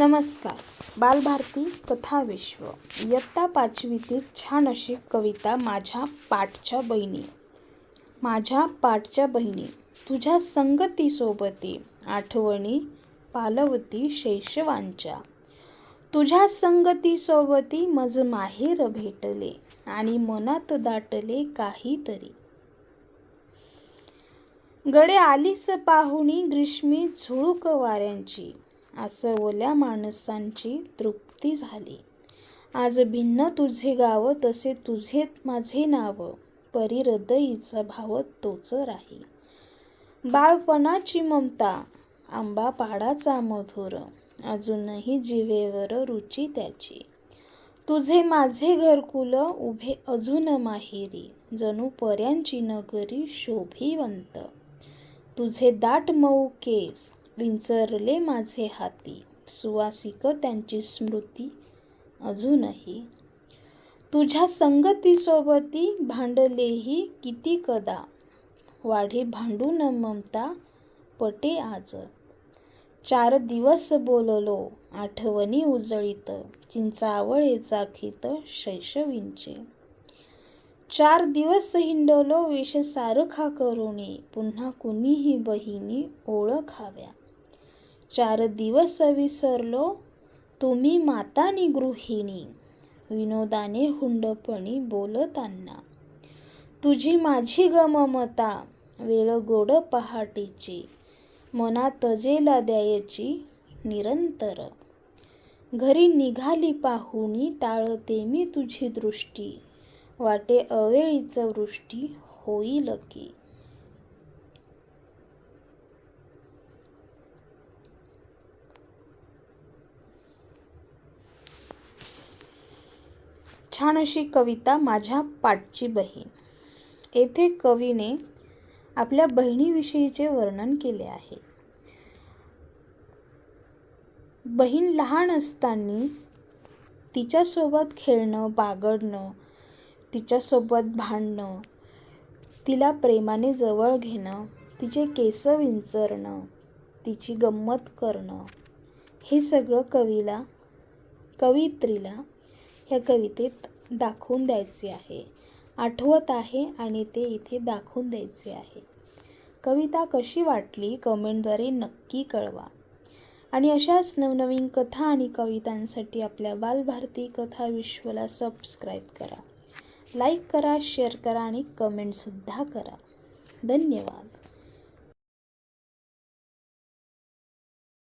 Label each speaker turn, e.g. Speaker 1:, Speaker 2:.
Speaker 1: नमस्कार. बालभारती कथा विश्व. इयत्ता पाचवीतील छान अशी कविता माझ्या पाठच्या बहिणी. माझ्या पाठच्या बहिणी तुझ्या संगतीसोबती आठवणी पालवती शैशवांच्या. तुझ्या संगतीसोबती मज माहेर भेटले आणि मनात दाटले काहीतरी. गडे आलीस पाहुणी ग्रीष्मी झुळूक वाऱ्यांची. असं ओल्या माणसांची तृप्ती झाली. आज भिन्न तुझे गाव तसे तुझे माझे नाव परी हृदयीचा भाव तोच राही. बाळपणाची ममता आंबा पाडाचा मधुर अजूनही जिवेवर रुची त्याची. तुझे माझे घरकुल उभे अजून माहेरी जणू पर्यांची नगरी शोभिवंत. तुझे दाट मऊ केस विंचरले माझे हाती. सुवासिक त्यांची स्मृती अजूनही. तुझ्या संगतीसोबती भांडलेही किती कदा? वाढे भांडून ममता पटे आज. चार दिवस बोललो आठवणी उजळीत चिंचावळे चाखीत शैशवींचे. चार दिवस हिंडलो विष सारखा करुणी पुन्हा कुणीही बहिणी ओळखाव्या. चार दिवस विसरलो. तुम्ही मातानी गृहिणी. विनोदाने हुंडपणी बोलताना. तुझी माझी गममता वेळ गोड पहाटेची मना तजेला द्यायची निरंतर. घरी निघाली पाहुणी टाळते मी तुझी दृष्टी वाटे अवेळीच वृष्टी होईल की. छान अशी कविता माझ्या पाठची बहीण. येथे कवीने आपल्या बहिणीविषयीचे वर्णन केले आहे. बहीण लहान असताना तिच्यासोबत खेळणं बागडणं तिच्यासोबत भांडणं तिला प्रेमाने जवळ घेणं तिचे केस विंचरणं तिची गंमत करणं हे सगळं कवीला कवित्रीला ह्या कवितेत दाखवून द्यायचे आहे. आठवत आहे आणि ते इथे दाखवून द्यायचे आहे. कविता कशी वाटली कमेंटद्वारे नक्की कळवा. आणि अशाच नवनवीन कथा आणि कवितांसाठी आपल्या बालभारती कथा विश्वला सबस्क्राईब करा. लाईक करा शेअर करा आणि कमेंटसुद्धा करा. धन्यवाद.